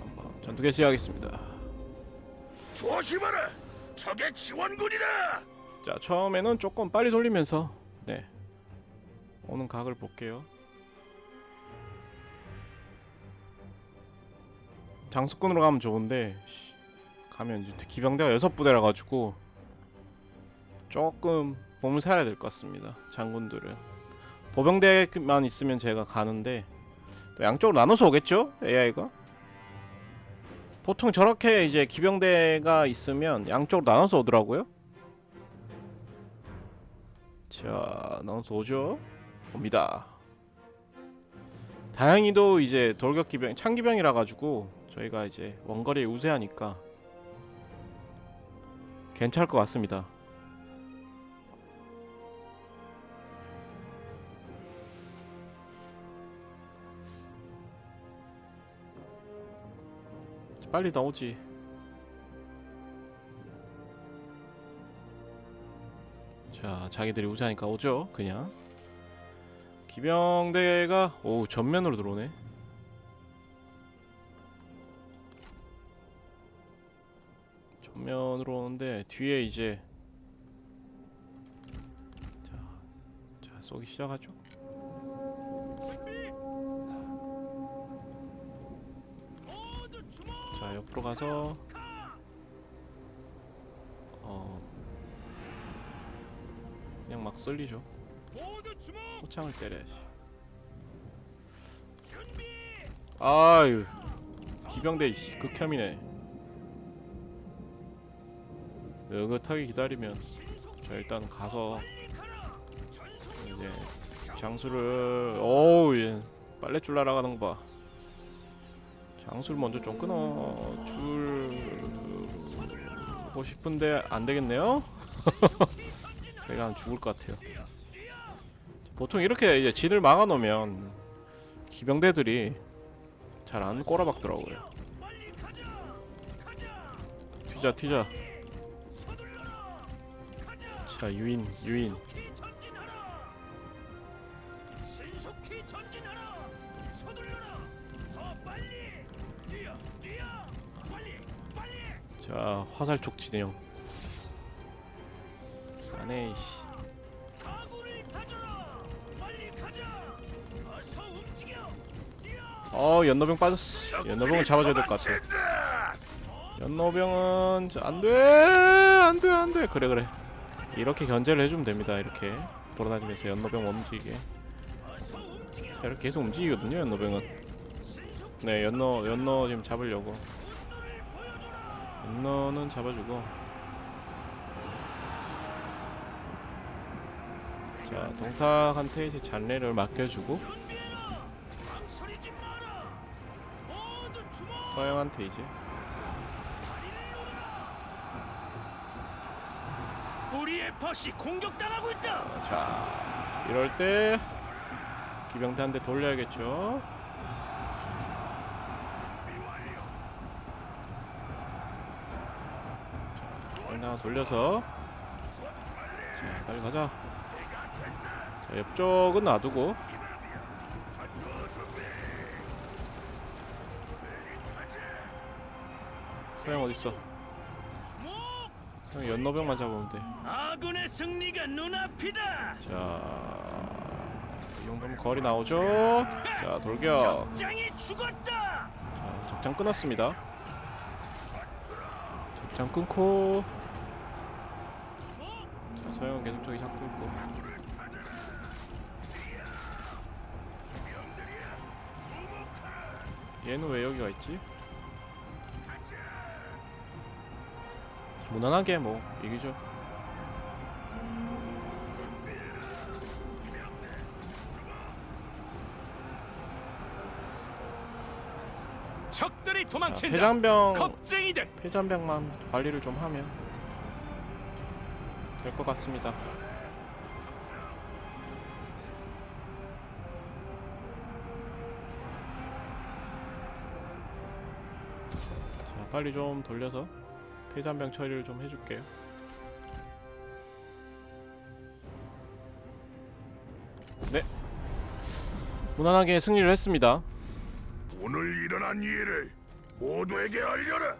한번 전투 개 시작하겠습니다. 조심하라! 적의 지원군이다! 자 처음에는 조금 빨리 돌리면서 네 오는 각을 볼게요. 장수권으로 가면 좋은데 씨, 가면 이제 기병대가 여섯 부대라 가지고 조금 몸을 사야 될 것 같습니다. 장군들은 보병대만 있으면 제가 가는데 또 양쪽으로 나눠서 오겠죠 AI가 보통 저렇게 이제 기병대가 있으면 양쪽으로 나눠서 오더라고요. 자, 나눠서 오죠. 옵니다. 다행히도 이제 돌격 기병, 창기병이라 가지고 저희가 이제 원거리에 우세하니까 괜찮을 것 같습니다. 빨리 나오지. 자, 자기들이 우세하니까 오죠. 그냥. 기병대가 오 전면으로 들어오네. 전면으로 오는데 뒤에 이제 자, 자 쏘기 시작하죠. 자 옆으로 가서 어 그냥 막 쏠리죠. 호창을 때려야지. 아유 기병대 이씨 극혐이네. 느긋하게 기다리면 자 일단 가서 이제 장수를 어우 얘 빨래줄 날아가는 거 봐. 장수를 먼저 좀 끊어 줄고 싶은데 안 되겠네요. 내가 죽을 것 같아요. 보통 이렇게 이제 진을 막아 놓으면 기병대들이 잘 안 꼬라박더라고요. 튀자 튀자. 자 유인 유인. 자 화살촉 진영. 안에! 뛰어! 어 연노병 빠졌어. 연노병은 잡아줘야 될 것 같아. 연노병은 자, 안돼 안돼 안돼 그래 그래 이렇게 견제를 해주면 됩니다 이렇게 돌아다니면서 연노병 움직이게! 자 이렇게 계속 움직이거든요 연노병은 네 연노 연노 지금 잡으려고 연노는 잡아주고 자 동탁한테 이제 잔례를 맡겨주고! 서영한테 이제 우리의 벗이 공격당하고 있다! 자 이럴 때 기병대 한대 돌려야겠죠 돌려서 자 빨리 가자 자 옆쪽은 놔두고 서영 어딨어! 서영 연노병만 잡으면 돼 아군의 승리가 눈앞이다! 자, 이 정도면 거리 나오죠? 자, 돌격. 적장이 죽었다! 자, 적장 끊었습니다. 적장 끊고. 자, 서영 계속 저기 잡고 있고. 얘는 왜 여기가 있지? 무난하게 뭐 이기죠. 적들이 자, 도망친다! 폐잔병 겁쟁이들! 폐잔병만 관리를 좀 하면 될 것 같습니다. 자, 빨리 좀 돌려서 폐잔병 처리를 좀 해줄게요. 무난하게 승리를 했습니다. 오늘 일어난 일을 모두에게 알려라.